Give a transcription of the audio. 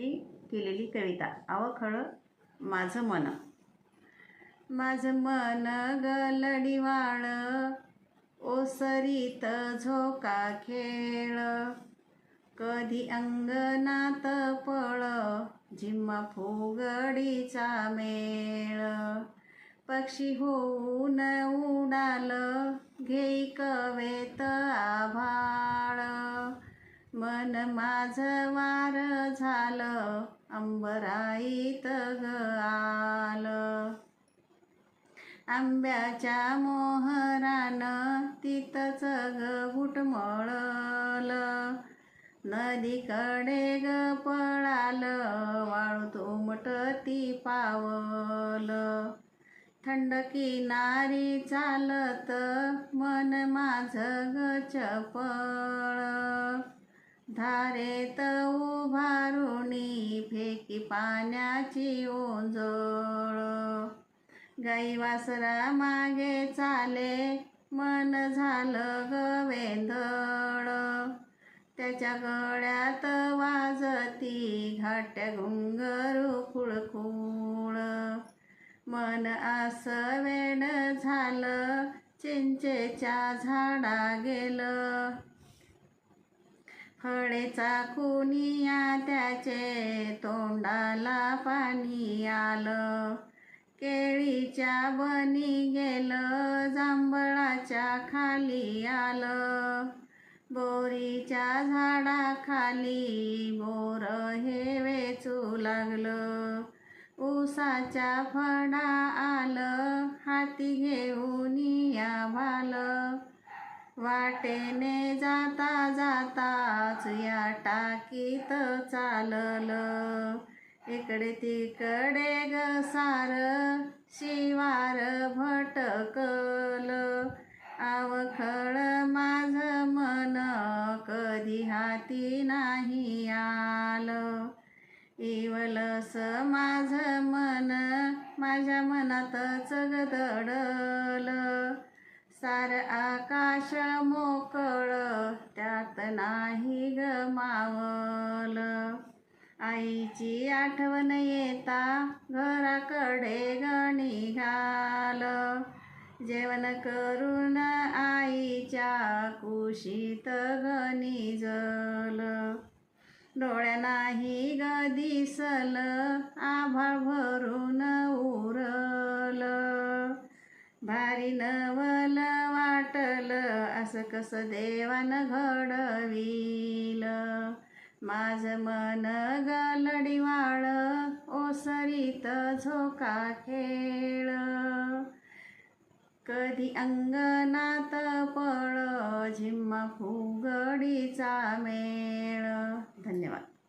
ही केलेली कविता. अवखळ माझं मन. माझं मन गलडीवाळ ओसरीत झोका खेळ. कधी अंगणात पळ झिम्मा फुगडीचा मेळ. पक्षी होऊन उडाल घेई कवेत आभाळ. मन माझं वार झालं अंबराईत ग आलं. आंब्याच्या मोहरानं तिथंच ग घुटमळलं नदीकडे ग पळालं वाळू तुमटती पावलं. थंड किनारी चालत मन माझं ग चपळ. धारेत उभारुणी फेकी पाण्याची ओंजळ. गाई वासरा मागे चाले मन झालं गवेंदळ त्याच्या गळ्यात वाजती घाट्या घुंगरू खुळखुळ. मन असं वेड झालं चिंचेच्या झाडा गेलं. फळे खुनिया त्याचे तोंडाला पाणी आलं. केळीच्या बनी गेलं जांभळाच्या खाली आलं. बोरीच्या झाडाखाली बोर हे वेचू लागलं. ऊसाच्या फडा आलं हाती घेऊन या भालं. वाटेने जाता जाताच या टाकीत चाललं. इकडे तिकडे गसार शिवार भटकल. अवखळ माझं मन कधी हाती नाही आलं. इवलस माझं मन माझ्या मनातच गदडलं. सार आकाश मोकळ त्यात नाही ग मावल. आईची आठवण येता घराकडे गणी घाल जेवण करून आईच्या कुशीत गणी जल डोळ्या नाही ग दिसल आभाळ भरून उरल. भारी नवल वाटल असं कसं देवान घडविल. माझं मन गलडीवाळ ओसरीत झोका खेळ. कधी अंगणात पळ झिम्मा फुगडीचा मेळ. धन्यवाद.